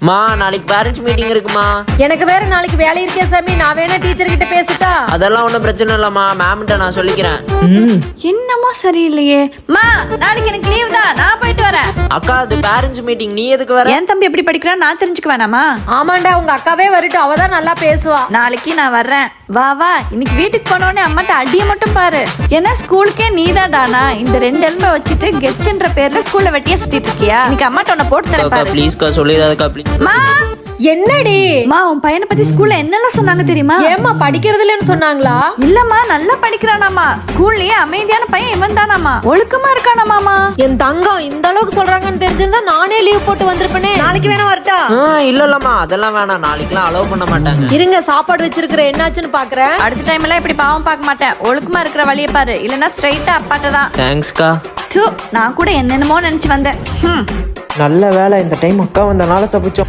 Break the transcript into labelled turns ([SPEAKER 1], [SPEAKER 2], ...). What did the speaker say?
[SPEAKER 1] மா நாளைக்கு parents meeting இருக்குமா?
[SPEAKER 2] எனக்கு வேற நாளைக்கு வேலை இருக்கே சாமி. நான் வேணா டீச்சர் கிட்ட பேசிட்டா?
[SPEAKER 1] அதெல்லாம் ஒன்றும் பிரச்சனை இல்லைம்மா. மேம்கிட்ட நான் சொல்லிக்கிறேன்.
[SPEAKER 3] என்னமோ சரியில்லையே. மா நாளைக்கு எனக்கு லீவ் தான். நான்
[SPEAKER 1] அக்கா அது பேரண்ட்ஸ் மீட்டிங் நீ எதுக்கு வர?
[SPEAKER 3] என் தம்பி எப்படி படிக்கிறான் நான் தெரிஞ்சுக்க வேணாமா?
[SPEAKER 2] ஆமாண்டா உங்க அக்காவே வரட்டும். அவ தான் நல்லா பேசுவா.
[SPEAKER 3] நாளைக்கு நான் வர்றேன். வா வா. இன்னைக்கு வீட்டுக்கு போனோடனே அம்மாட்ட அடிய மட்டும் பாரு. ஏன்னா ஸ்கூலுக்கே நீதாடானா இந்த ரெண்டு எலும்பை வச்சுட்டு கெத்துன்ற பேர்ல ஸ்கூல்ல வெட்டியா சுத்திட்டு இருக்கியா? இன்னைக்கு அம்மாட்ட உன்னை போட்டு தரேன்
[SPEAKER 1] ப்ளீஸ்க்கா சொல்லிடாதக்கா ப்ளீஸ்
[SPEAKER 3] மா!
[SPEAKER 2] என்னடி?
[SPEAKER 3] மா உன் பையனை பத்தி ஸ்கூல்ல என்னெல்லாம் சொன்னாங்க தெரியுமா?
[SPEAKER 2] ஏம்மா படிக்கிறது இல்லைன்னு சொன்னாங்களா?
[SPEAKER 3] இல்லம்மா நல்லா படிக்கிறானாமா ஸ்கூல்லயே அமைதியான பையன் இவன் தானாமா ஒழுக்கமா இருக்கானாமாமா
[SPEAKER 2] என் தங்கம் இந்த அளவுக்கு சொல்றாங்கன்னு தெரிஞ்சிருந்தா நானே லீவ் போட்டு வந்திருப்பேனே. நாளைக்கு வேணா வரட்டா?
[SPEAKER 1] ஆ இல்ல இல்லம்மா. அதெல்லாம் வேணாம். நாளைக்குலாம் அலோவ் பண்ண மாட்டாங்க.
[SPEAKER 2] இருங்க சாப்பாடு வச்சிருக்கிற என்னாச்சுன்னு பாக்குறேன்.
[SPEAKER 3] அடுத்த டைம் எல்லாம் இப்படி பாவம் பார்க்க மாட்டேன். ஒழுக்கமா இருக்கிற வழியை பாரு. இல்லைன்னா ஸ்ட்ரைட்டா அப்பாட்ட தான்.
[SPEAKER 1] தேங்க்ஸ்க்கா
[SPEAKER 3] நான் கூட என்னென்னமோ நினைச்சு வந்தேன்.
[SPEAKER 1] நல்ல வேலை இந்த டைம் அக்கா வந்தனால தப்பிச்சோம்.